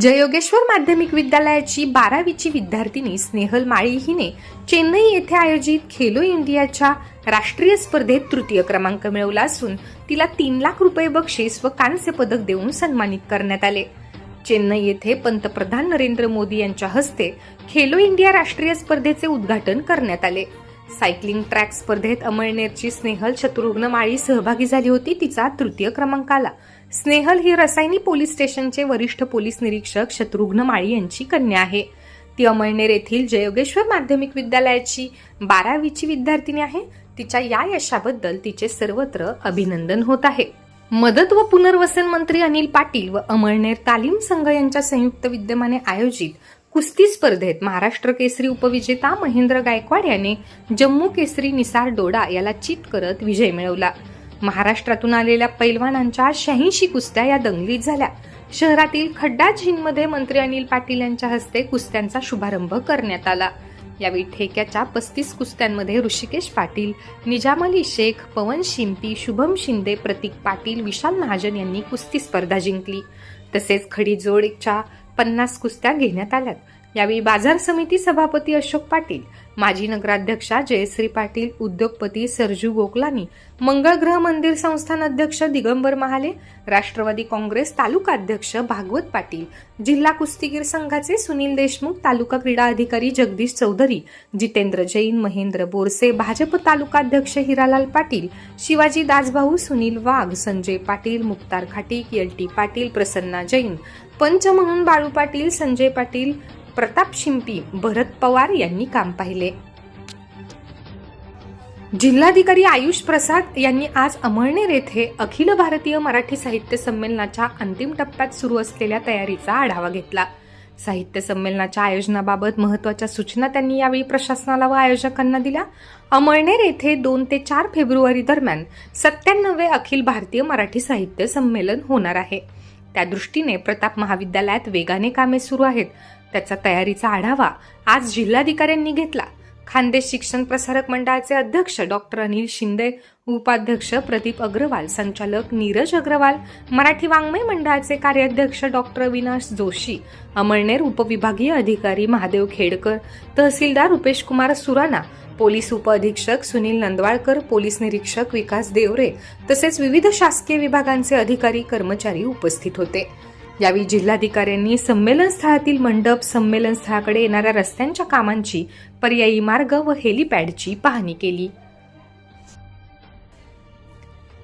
जयोगेश्वर माध्यमिक विद्यालयाची बारावीची विद्यार्थिनी स्नेहल माळी हिने चेन्नई येथे आयोजित खेलो इंडियाच्या राष्ट्रीय स्पर्धेत तृतीय क्रमांक मिळवला असून तिला तीन लाख रुपये बक्षीस व कांस्य पदक देऊन सन्मानित करण्यात आले. चेन्नई येथे पंतप्रधान नरेंद्र मोदी यांच्या हस्ते खेलो इंडिया राष्ट्रीय स्पर्धेचे उद्घाटन करण्यात आले. सायकलिंग ट्रॅक स्पर्धेत अमळनेरची स्नेहल शत्रुघ्न माळी सहभागी झाली होती तिचा तृतीय क्रमांक आला स्नेहल ही रसायनी पोलीस स्टेशनचे वरिष्ठ पोलीस निरीक्षक शत्रुघ्न माळी यांची कन्या आहे. ती अमळनेर येथील जयोगेश्वर माध्यमिक विद्यालयाची बारावीची विद्यार्थिनी आहे. तिच्या या यशाबद्दल तिचे सर्वत्र अभिनंदन होत आहे. मदत व पुनर्वसन मंत्री अनिल पाटील व अमळनेर तालीम संघ यांच्या संयुक्त विद्यमाने आयोजित कुस्ती स्पर्धेत महाराष्ट्र केसरी उपविजेता महेंद्र गायकवाड याने जम्मू केसरी निसार डोडा याला चित करत विजय मिळवला. महाराष्ट्रातून आलेल्या पैलवानांच्या शहाऐंशी कुस्त्या या दंगलीत झाल्या. शहरातील खड्डा झीनमध्ये मंत्री अनिल पाटील यांच्या हस्ते कुस्त्यांचा शुभारंभ करण्यात आला. यावेळी ठेक्याच्या पस्तीस कुस्त्यांमध्ये ऋषिकेश पाटील निजाम अली शेख पवन शिंपी शुभम शिंदे प्रतीक पाटील विशाल महाजन यांनी कुस्ती स्पर्धा जिंकली. तसेच खडीजोडच्या पन्नास कुस्त्या घेण्यात आल्यात. यावेळी बाजार समिती सभापती अशोक पाटील माजी नगराध्यक्षा जयश्री पाटील उद्योगपती सरजू गोकलानी मंगळग्रह मंदिर संस्थान अध्यक्ष दिगंबर महाले राष्ट्रवादी काँग्रेस तालुका अध्यक्ष भागवत पाटील जिल्हा कुस्तीगीर संघाचे सुनील देशमुख तालुका क्रीडा अधिकारी जगदीश चौधरी जितेंद्र जैन महेंद्र बोरसे भाजप तालुकाध्यक्ष हिरालाल पाटील शिवाजी दासभाऊ सुनील वाघ संजय पाटील मुक्तार खाटीक एलटी पाटील प्रसन्ना जैन पंच म्हणून बाळू पाटील संजय पाटील प्रताप शिंपी भरत पवार यांनी काम पाहिले. जिल्हाधिकारी आयुष प्रसाद यांनी आज अमळनेर येथे अखिल भारतीय मराठी साहित्य संमेलनाच्या अंतिम टप्प्यात सुरू असलेल्या तयारीचा आढावा घेतला. साहित्य संमेलनाच्या आयोजनाबाबत महत्त्वाच्या सूचना त्यांनी यावेळी प्रशासनाला व आयोजकांना दिल्या. अमळनेर येथे दोन ते चार फेब्रुवारी दरम्यान सत्त्याण्णवे अखिल भारतीय मराठी साहित्य संमेलन होणार आहे. त्या दृष्टीने प्रताप महाविद्यालयात वेगाने कामे सुरू आहेत. त्याचा तयारीचा आढावा आज जिल्हाधिकाऱ्यांनी घेतला. खानदेश शिक्षण प्रसारक मंडळाचे अध्यक्ष डॉक्टर अनिल शिंदे उपाध्यक्ष प्रदीप अग्रवाल संचालक नीरज अग्रवाल मराठी वाङ्मय मंडळाचे कार्याध्यक्ष डॉक्टर अविनाश जोशी अमळनेर उपविभागीय अधिकारी महादेव खेडकर तहसीलदार रुपेश कुमार सुराणा पोलीस उपअधीक्षक सुनील नंदवाळकर पोलीस निरीक्षक विकास देवरे तसेच विविध शासकीय विभागांचे अधिकारी कर्मचारी उपस्थित होते. यावेळी जिल्हाधिकाऱ्यांनी संमेलन स्थळातील मंडप संमेलन स्थळाकडे येणाऱ्या रस्त्यांच्या कामांची पर्यायी मार्ग व हेलिपॅडची पाहणी केली.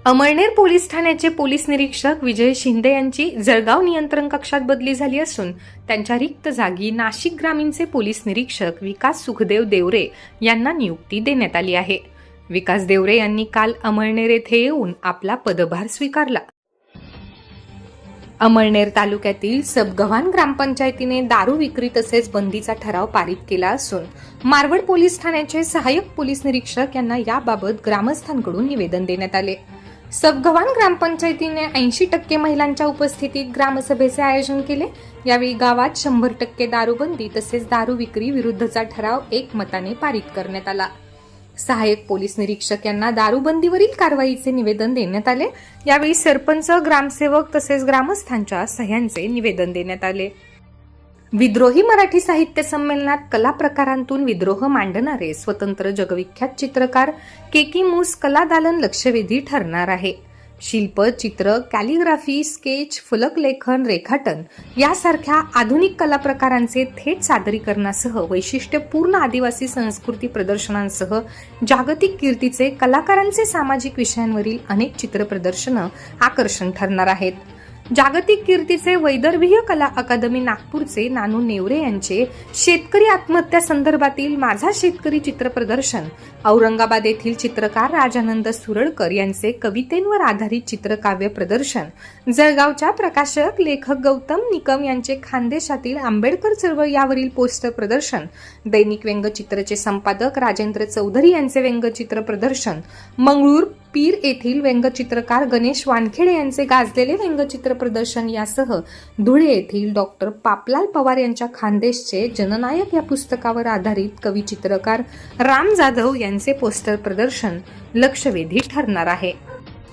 अमळनेर पोलीस ठाण्याचे पोलीस निरीक्षक विजय शिंदे यांची जळगाव नियंत्रण कक्षात बदली झाली असून त्यांच्या रिक्त जागी नाशिक ग्रामीणचे पोलीस निरीक्षक विकास सुखदेव देवरे यांना नियुक्ती देण्यात आली आहे. विकास देवरे यांनी काल अमळनेर येथे येऊन आपला पदभार स्वीकारला. अमळनेर तालुक्यातील सबगव्हाण ग्रामपंचायतीने दारू विक्री तसेच बंदीचा ठराव पारित केला असून मारवड पोलीस ठाण्याचे सहाय्यक पोलीस निरीक्षक यांना याबाबत ग्रामस्थांकडून निवेदन देण्यात आले. सबगव्हाण ग्रामपंचायतीने ऐंशी टक्के महिलांच्या उपस्थितीत ग्रामसभेचे आयोजन केले. यावेळी गावात शंभर टक्के दारूबंदी तसेच दारू विक्री विरुद्धचा ठराव एकमताने पारित करण्यात आला. सहाय्यक पोलीस निरीक्षक यांना दारूबंदीवरील कारवाईचे निवेदन देण्यात आले. यावेळी सरपंच ग्रामसेवक तसेच ग्रामस्थांच्या सह्यांचे निवेदन देण्यात आले. विद्रोही मराठी साहित्य संमेलनात कला प्रकारांतून विद्रोह मांडणारे स्वतंत्र जगविख्यात चित्रकार केकी मूस कला दालन लक्षवेधी ठरणार आहे. शिल्प चित्र कॅलिग्राफी स्केच फुलकलेखन रेखाटन यासारख्या आधुनिक कला प्रकारांचे थेट सादरीकरणासह वैशिष्ट्यपूर्ण आदिवासी संस्कृती प्रदर्शनांसह जागतिक कीर्तीचे कलाकारांचे सामाजिक विषयांवरील अनेक चित्र प्रदर्शनं आकर्षण ठरणार आहेत. जागतिक कीर्तीचे वैदर्भीय कला अकादमी नागपूरचे नानू नेवरे यांचे शेतकरी आत्महत्या संदर्भातील माझा शेतकरी चित्र प्रदर्शन. औरंगाबाद येथील चित्रकार राजानंद सुरळकर यांचे कवितेंवर आधारित चित्रकाव्य प्रदर्शन. जळगावच्या प्रकाशक लेखक गौतम निकम यांचे खानदेशातील आंबेडकर चळवळ यावरील पोस्टर प्रदर्शन. दैनिक व्यंगचित्रचे संपादक राजेंद्र चौधरी यांचे व्यंगचित्र प्रदर्शन. मंगळूर पीर येथील व्यंगचित्रकार गणेश वानखेडे यांचे गाजलेले व्यंगचित्र प्रदर्शन यासह धुळे येथील डॉक्टर पापलाल पवार यांच्या खानदेशचे जननायक या पुस्तकावर आधारित कवी चित्रकार राम जाधव यांचे पोस्टर प्रदर्शन लक्षवेधी ठरणार आहे.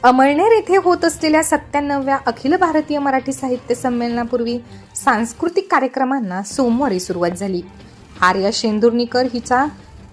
अमळनेर येथे होत असलेल्या सत्त्याण्णव्या अखिल भारतीय मराठी साहित्य संमेलनापूर्वी सांस्कृतिक कार्यक्रमांना सोमवारी सुरुवात झाली. आर्या शेंदुर्णीकर हिचा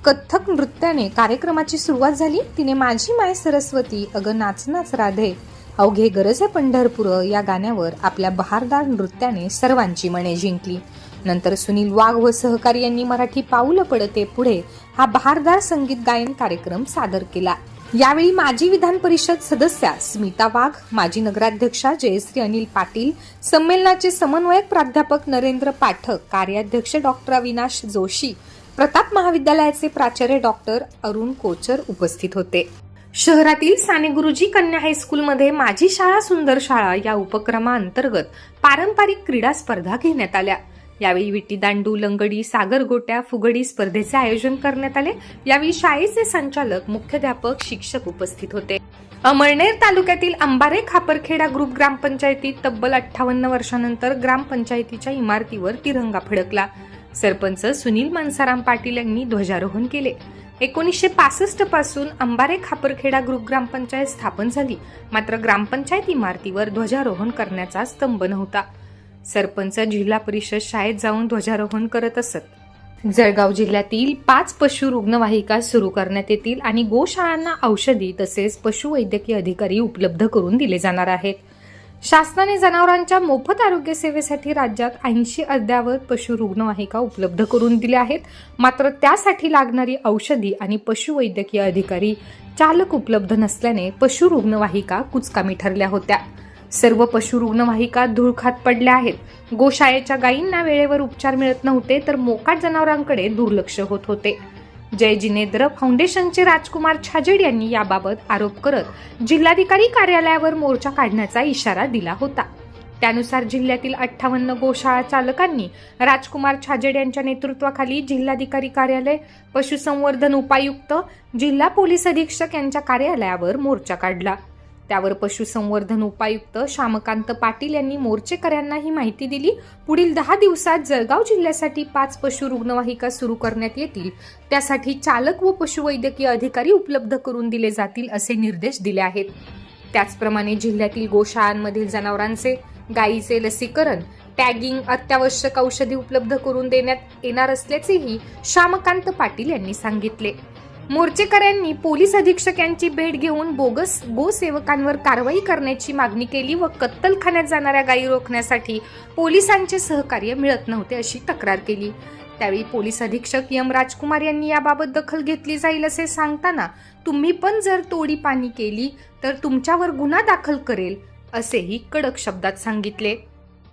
कथ्थक नृत्याने कार्यक्रमाची सुरुवात झाली. तिने माझी माय सरस्वती अगं नाच नाच राधे अवघे गरज आहे पंढरपूर या गाण्यावर आपल्या बहारदार नृत्याने सर्वांची मने जिंकली. नंतर सुनील वाघ व सहकारी यांनी मराठी पाऊलं पडते पुढे हा बहारदार संगीत गायन कार्यक्रम सादर केला. यावेळी माजी विधान परिषद सदस्या स्मिता वाघ माजी नगराध्यक्षा जयश्री अनिल पाटील संमेलनाचे समन्वयक प्राध्यापक नरेंद्र पाठक कार्याध्यक्ष डॉक्टर अविनाश जोशी प्रताप महाविद्यालयाचे प्राचार्य डॉक्टर अरुण कोचर उपस्थित होते. शहरातील साने गुरुजी कन्या हायस्कूलमध्ये माझी शाळा सुंदर शाळा या उपक्रमाअंतर्गत पारंपरिक क्रीडा स्पर्धा घेण्यात आल्या. यावेळी विटी दांडू लंगडी सागर गोट्या फुगडी स्पर्धेचे आयोजन करण्यात आले. यावेळी शाळेचे संचालक मुख्याध्यापक शिक्षक उपस्थित होते. अमळनेर तालुक्यातील अंबारे खापरखेडा ग्रुप ग्रामपंचायतीत तब्बल अठ्ठावन्न वर्षानंतर ग्रामपंचायतीच्या इमारतीवर तिरंगा फडकला. सरपंच सुनील मनसाराम पाटील यांनी ध्वजारोहण केले. एकोणीसशे पासष्टपासून अंबारे खापरखेडा ग्रुप ग्रामपंचायत स्थापन झाली. मात्र ग्रामपंचायत इमारतीवर ध्वजारोहण करण्याचा स्तंभ नव्हता. सरपंच जिल्हा परिषद शाळेत जाऊन ध्वजारोहण करत असत. जळगाव जिल्ह्यातील पाच पशु रुग्णवाहिका सुरू करण्यात येतील आणि गोशाळांना औषधी तसेच पशुवैद्यकीय अधिकारी उपलब्ध करून दिले जाणार आहेत. शासनाने जनावरांच्या मोफत आरोग्य सेवेसाठी राज्यात ऐंशी अद्यावत पशु रुग्णवाहिका उपलब्ध करून दिल्या आहेत. मात्र त्यासाठी लागणारी औषधी आणि पशुवैद्यकीय अधिकारी चालक उपलब्ध नसल्याने पशु रुग्णवाहिका कुचकामी ठरल्या होत्या. सर्व पशु रुग्णवाहिका धुळखात पडल्या आहेत. गोशाळेच्या गायींना वेळेवर उपचार मिळत नव्हते तर मोकाट जनावरांकडे दुर्लक्ष होत होते. जय जिनेद्र फाउंडेशनचे राजकुमार छाजेड यांनी याबाबत आरोप करत जिल्हाधिकारी कार्यालयावर मोर्चा काढण्याचा इशारा दिला होता. त्यानुसार जिल्ह्यातील अठ्ठावन्न गोशाळा चालकांनी राजकुमार छाजेड यांच्या नेतृत्वाखाली जिल्हाधिकारी कार्यालय पशुसंवर्धन उपायुक्त जिल्हा पोलीस अधीक्षक यांच्या कार्यालयावर मोर्चा काढला. त्यावर पशुसंवर्धन उपायुक्त श्यामकांत पाटील यांनी मोर्चेकऱ्यांना ही माहिती दिली. पुढील दहा दिवसात जळगाव जिल्ह्यासाठी पाच पशु रुग्णवाहिका सुरू करण्यात येतील. त्यासाठी चालक व पशुवैद्यकीय अधिकारी उपलब्ध करून दिले जातील असे निर्देश दिले आहेत. त्याचप्रमाणे जिल्ह्यातील गोशाळांमधील जनावरांचे गायीचे लसीकरण टॅगिंग अत्यावश्यक औषधी उपलब्ध करून देण्यात येणार असल्याचेही श्यामकांत पाटील यांनी सांगितले. मोर्चेकऱ्यांनी पोलीस अधीक्षक यांची भेट घेऊन बोगस गोसेवकांवर कारवाई करण्याची मागणी केली व कत्तलखान्यात जाणाऱ्या गायी रोखण्यासाठी पोलिसांचे सहकार्य मिळत नव्हते अशी तक्रार केली. त्यावेळी पोलीस अधीक्षक यम राजकुमार यांनी याबाबत दखल घेतली जाईल असे सांगताना तुम्ही पण जर तोडी पाणी केली तर तुमच्यावर गुन्हा दाखल करेल असेही कडक शब्दात सांगितले.